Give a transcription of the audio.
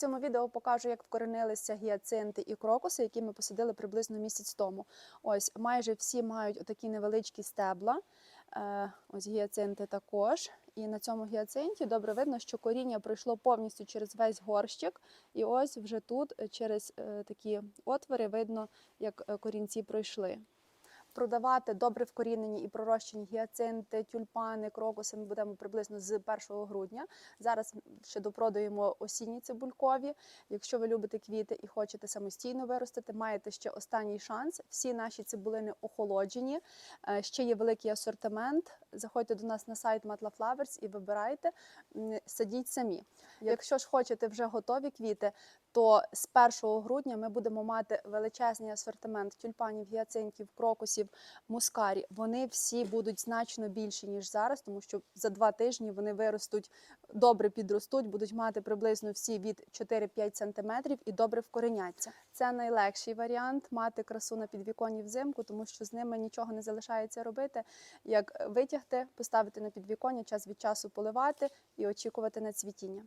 цьому відео покажу, як вкоренилися гіацинти і крокуси, які ми посадили приблизно місяць тому. Ось майже всі мають отакі невеличкі стебла. Е, Ось гіацинти також. І на цьому гіацинті добре видно, що коріння пройшло повністю через весь горщик. І ось вже тут е, через е, такі отвори видно, як корінці пройшли. Продавати добре вкорінені і пророщені гіацинти, тюльпани, крокуси ми будемо приблизно з 1 грудня. Зараз ще допродаємо осінні цибулькові. Якщо ви любите квіти і хочете самостійно виростити, маєте ще останній шанс. Всі наші цибулини охолоджені. Е, Ще є великий асортимент. Заходьте до нас на сайт Matla Flowers і вибирайте, садіть самі. Якщо ж хочете вже готові квіти, то з 1 грудня ми будемо мати величезний асортимент тюльпанів, гіацинтів, крокусів, мускарі. Вони всі будуть значно більші ніж зараз, тому що за два тижні вони виростуть, добре підростуть, будуть мати приблизно всі від 4-5 см і добре вкореняться. Це найлегший варіант мати красу на підвіконні взимку, тому що з ними нічого не залишається робити, як витягти, поставити на підвіконня, час від часу поливати і очікувати на цвітіння.